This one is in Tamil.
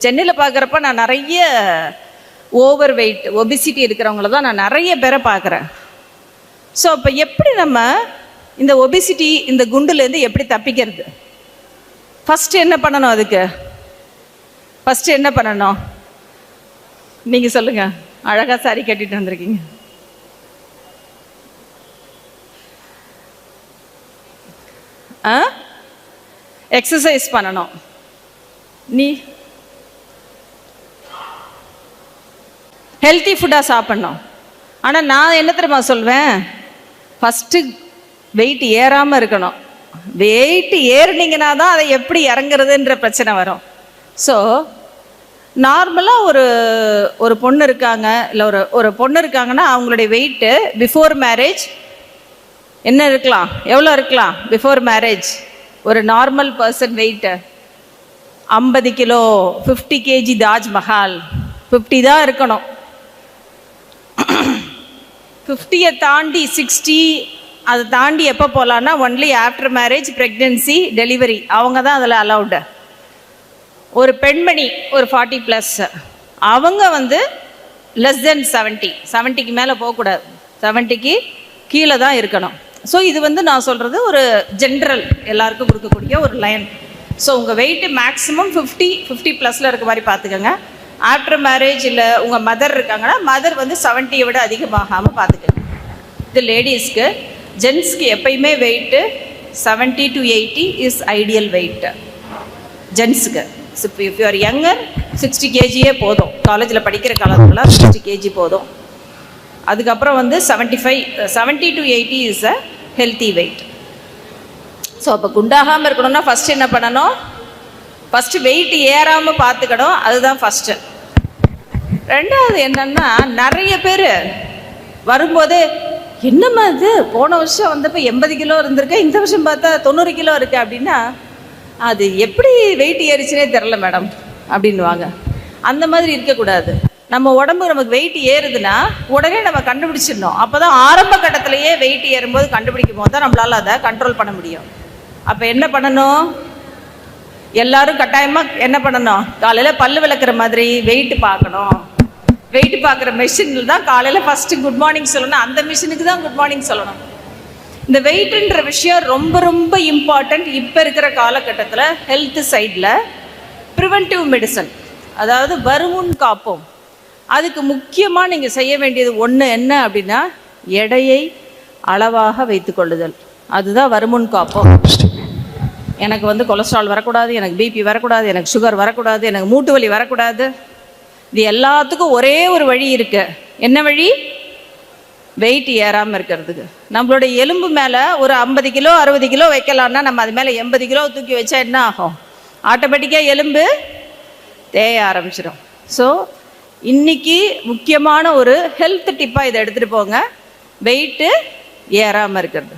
சென்னையில் பார்க்குறப்ப நான் நிறைய ஓவர் வெயிட் ஒபிசிட்டி இருக்கிறவங்கள தான் நான் நிறைய பேரை பார்க்குறேன் ஸோ அப்போ எப்படி நம்ம இந்த ஒபிசிட்டி இந்த குண்டுலேருந்து எப்படி தப்பிக்கிறது? ஃபஸ்ட்டு என்ன பண்ணணும் அதுக்கு? ஃபஸ்ட்டு என்ன பண்ணணும்? நீங்கள் சொல்லுங்கள் அழகாக சாரி கட்டிட்டு வந்திருக்கீங்க. ஆ? எக்ஸசைஸ் பண்ணணும். நீ? ஹெல்த்தி ஃபுட்டாக சாப்பிட்ணும். ஆனால் நான் என்ன தெரியுமா சொல்வேன்? ஃபஸ்ட்டு வெயிட் ஏறாமல் இருக்கணும். வெயிட் ஏறுனீங்கன்னா தான் அதை எப்படி இறங்குறதுன்ற பிரச்சனை வரும். ஸோ நார்மலாக ஒரு ஒரு பொண்ணு இருக்காங்க இல்லை ஒரு ஒரு பொண்ணு இருக்காங்கன்னா அவங்களுடைய வெயிட்டு பிஃபோர் மேரேஜ் என்ன இருக்கலாம்? எவ்வளோ இருக்கலாம்? பிஃபோர் மேரேஜ் ஒரு நார்மல் பர்சன் வெயிட்டு ஐம்பது kilo fifty kg Taj Mahal. Fifty தான் இருக்கணும். ஃபிஃப்டியை தாண்டி சிக்ஸ்டி அதை தாண்டி எப்போ போகலான்னா only after marriage pregnancy delivery அவங்க தான் அதில் அலௌடு ஒரு பெண்மணி ஒரு ஃபார்ட்டி ப்ளஸ் அவங்க வந்து லெஸ் தென் செவன்ட்டி செவன்ட்டிக்கு மேலே போகக்கூடாது. செவன்ட்டிக்கு கீழே தான் இருக்கணும். ஸோ இது வந்து நான் சொல்கிறது ஒரு ஜென்ரல் எல்லாருக்கும் கொடுக்கக்கூடிய ஒரு லைன் ஸோ உங்கள் வெயிட்டு மேக்ஸிமம் ஃபிஃப்டி ஃபிஃப்டி ப்ளஸில் இருக்க மாதிரி பார்த்துக்கோங்க. ஆஃப்டர் மேரேஜ் இல்லை உங்கள் மதர் இருக்காங்கன்னா மதர் வந்து செவன்ட்டியை விட அதிகமாகாமல் பார்த்துக்கோங்க இது லேடிஸ்க்கு ஜென்ஸ்க்கு எப்பயுமே weight seventy to eighty is ideal weight ஜென்ஸுக்கு if you are younger sixty கேஜியே போதும். காலேஜில் படிக்கிற காலத்தில் சிக்ஸ்டி கேஜி போதும். அதுக்கப்புறம் வந்து seventy five seventy to eighty is a healthy weight so அப்போ குண்டாகாமல் இருக்கணும்னா ஃபஸ்ட்டு என்ன பண்ணணும்? ஃபஸ்ட்டு வெயிட் ஏறாமல் பார்த்துக்கணும். அதுதான் ஃபஸ்ட்டு ரெண்டாவது என்னன்னா நிறைய பேர் வரும்போது என்னம்மா இது? போன வருஷம் வந்தப்போ எண்பது கிலோ இருந்திருக்கேன் இந்த வருஷம் பார்த்தா தொண்ணூறு கிலோ இருக்கு அப்படின்னா அது எப்படி வெயிட் ஏறிச்சுனே தெரில மேடம் அப்படின்வாங்க அந்த மாதிரி இருக்கக்கூடாது. நம்ம உடம்பு நமக்கு வெயிட் ஏறுதுன்னா உடனே நம்ம கண்டுபிடிச்சிடணும். அப்போ தான் ஆரம்ப கட்டத்திலேயே வெயிட் ஏறும்போது கண்டுபிடிக்கும் போது தான் நம்மளால் அதை கண்ட்ரோல் பண்ண முடியும். அப்போ என்ன பண்ணணும்? எல்லாரும் கட்டாயமாக என்ன பண்ணணும்? காலையில் பல்லு விளக்குற மாதிரி வெயிட் பார்க்கணும். வெயிட் பார்க்குற மெஷினில் தான் காலையில் ஃபஸ்ட்டு குட் மார்னிங் சொல்லணும். அந்த மிஷினுக்கு தான் குட் மார்னிங் சொல்லணும். இந்த வெயிட்ன்ற விஷயம் ரொம்ப ரொம்ப இம்பார்ட்டண்ட் இப்போ இருக்கிற காலகட்டத்தில் ஹெல்த் சைடில் ப்ரிவென்டிவ் மெடிசன் அதாவது வருமுன் காப்போம். அதுக்கு முக்கியமாக நீங்கள் செய்ய வேண்டியது ஒன்று என்ன அப்படின்னா எடையை அளவாக வைத்துக்கொள்ளுதல் அதுதான் வருமுன் காப்போம். எனக்கு வந்து கொலஸ்ட்ரால் வரக்கூடாது எனக்கு பிபி வரக்கூடாது எனக்கு சுகர் வரக்கூடாது எனக்கு மூட்டு வலி வரக்கூடாது. இது எல்லாத்துக்கும் ஒரே ஒரு வழி இருக்கு. என்ன வழி? வெயிட் ஏறாமல் இருக்கிறதுக்கு. நம்மளுடைய எலும்பு மேலே ஒரு ஐம்பது கிலோ அறுபது கிலோ வைக்கலாம்னா நம்ம அது மேலே எண்பது கிலோ தூக்கி வச்சா என்ன ஆகும்? ஆட்டோமேட்டிக்காக எலும்பு தேய ஆரம்பிச்சிடும் ஸோ இன்னைக்கு முக்கியமான ஒரு ஹெல்த் டிப்பாக இதை எடுத்துகிட்டு போங்க. வெயிட்டு ஏறாமல் இருக்கிறது.